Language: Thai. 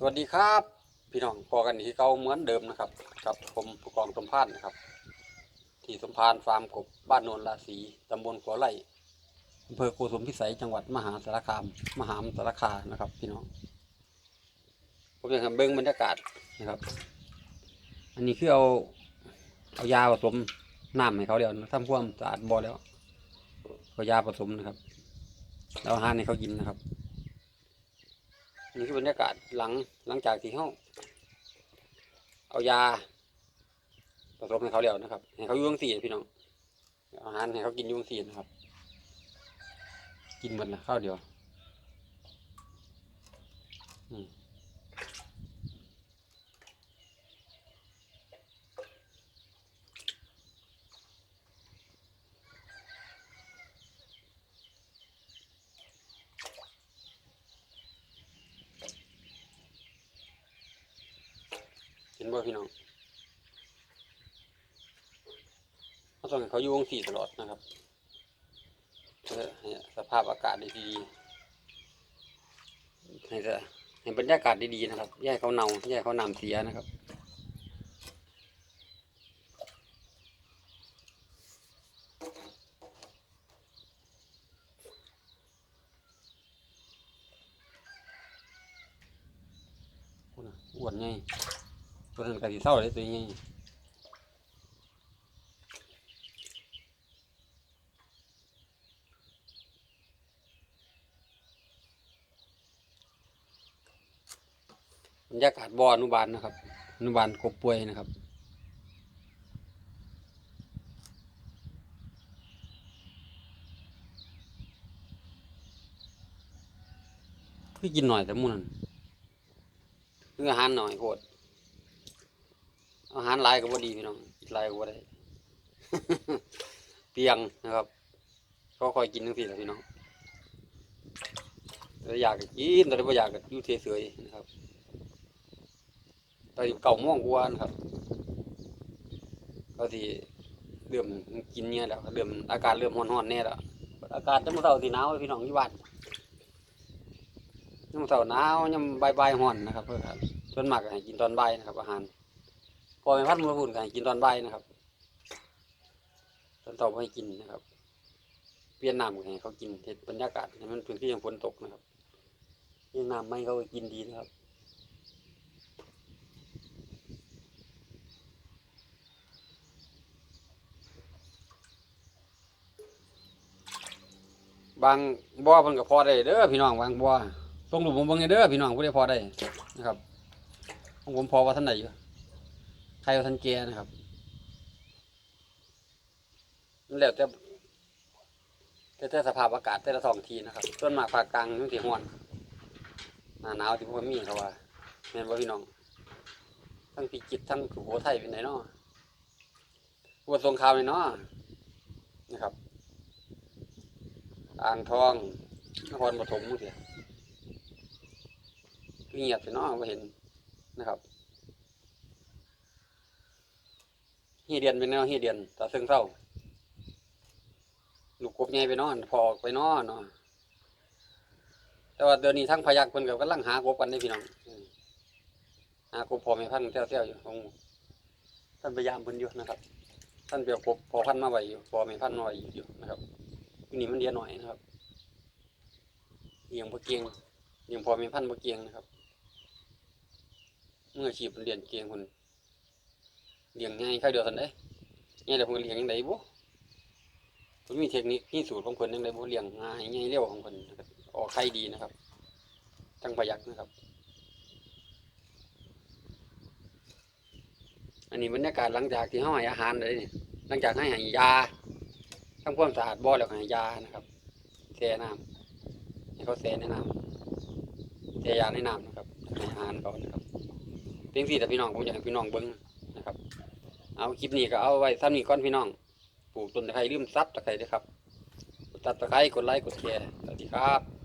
สวัสดีครับ พี่น้องพอกันที่เก่าเหมือนเดิมนะครับกับผมผู้กองสมพานนะครับ ที่สมพานฟาร์มกบบ้านโนนราศีตำบลขัวไร่อำเภอโกสุมพิสัยจังหวัดมหาสารคาม มหามสารคานะครับ พี่น้องผมจะทำเบิ้งบรรยากาศนะครับ อันนี้คือเอาเอายาผสมน้ำให้เขาเดี๋ยวทำความสะอาดบ่อแล้วเอายาผสมนะครับแล้วอาหารให้เขากินนะครับ นี่คือบรรยากาศหลังหลังจากที่เขาเอายาผสมให้เขาแล้วนะครับให้เขายุ่งสี่พี่น้องอาหารให้เขากินยุ่งสี่นะครับ กินหมดละข้าวเดียวอืม บ่พี่น้องเขาต้องให้เขาอยู่จั่งสี่ตลอดนะครับเพื่อให้สภาพอากาศดีๆให้จะให้บรรยากาศดีๆนะครับ แยกเขาเนาแยกเขานำเสียนะครับอ้วนน่ะอ้วนไง ตัวนั้นก็สิเศร้าเลยตัวนี้บรรยากาศบ่ออนุบาลนะครับอนุบาลกบป่วยนะครับคือกินหน่อยแต่หมูนันคืออาหารหน่อยโคตร อาหารลายก็บ่ดีพี่น้องกินลายก็บ่ได้ เปียงนะครับก็คอยกินทั้งสี่แหละพี่น้องแต่อยากกินแต่บ่อยากอยู่เฉยๆนะครับตอนอยู่เก่าม่วงกวนะครับก็ที่เริ่มกินเนี่ยแล้วเริ่มอากาศเริ่มร้อนๆแน่แล้วอากาศจะมื้อเช้าสิหนาวพี่น้องอยู่บ้านยามมื้อเช้าหนาวยามบ่ายๆร้อนนะครับเพื่อครับส่วนมากก็ให้กินตอนใบนะครับ อาหาร พอแม่พันธุ์มื้อพุ่นก็ให้กินตอนใบนะครับ ตอนเช้าบ่ให้กินนะครับ เปลี่ยนน้ำให้เขากินเฮ็ดบรรยากาศมันเป็นที่ยังฝนตกนะครับเปลี่ยนน้ำไม่เขาก็กินดีนะครับบางบ่อเพิ่นก็พอได้เด้อพี่น้องบางบ่อส่งรูปผมเบิ่งให้เด้อพี่น้องผู้ใดพอได้นะครับของผมพอว่าท่านใดอยู่ ใครว่าท่านแก่นะครับมันแล้วแต่แต่แต่สภาพอากาศแต่ละท้องทีนะครับส่วนมากภาคกลางมันสิร้อนหน้าหนาวที่บ่มีเขาว่าแม่นบ่พี่น้อง ทั้งพิจิตรทั้งสุโขทัยเป็นไหนเนาะบัวสงครามนี่เนาะนะครับ อ่างทองนครปฐมมั้งเสียเงียบสิเนาะไม่เห็นนะครับเฮีเดียนเป็นแนวเฮีเดียนตาเซิงเศร้าลูกกบใหญ่ไปนอนพอออกไปนอนเนาะแต่ว่าเดือนนี้ทั้งพยักเพิ่นกับกำลังหากบกันได้พี่น้องอืมหากบพอแม่พันเที่ยวๆอยู่ของท่านพยายามเพิ่นอยู่นะครับ ท่านเปียกบพอพันมาไว้อยู่พอแม่พันธุ์มาไว้อยู่นะครับอยู่นี่มันเดียหน่อยนะครับเลี้ยงบ่เกียงเลี้ยงพอมีพันธุ์บ่เกียงนะครับ เมื่ออาชีพมันเรียนเกียงคน เลี้ยงง่ายค่าเดียวทันได้ง่ายแต่ผมเลี้ยงยังไงบ่ผมมีเทคนิคมีสูตรของคนยังไงบ่เลี้ยงง่ายง่ายเร็วของคนออกไข่ดีนะครับตั้งประหยัดนะครับ อันนี้บรรยากาศหลังจากที่ห้อาหารเลยนี่หลังจากให้ห้ยาทำความสะอาดบ่อแล้วห้ยานะครับแช่น้ำให้เขาแช่ในน้ำแช่ยาในน้ำนะครับให้อาหารเขานะครับเพียงสี่แต่พี่น้องผมอยากให้พี่น้องเบิ้ง เอาคลิปนี้ก็เอาไว้ซ้ำนี้ก่อนพี่น้อง ปลูกต้นตะไคร้ลืมซับตะไคร้ด้วยครับกดตัดตะไคร้กดไลค์กดแชร์ สวัสดีครับ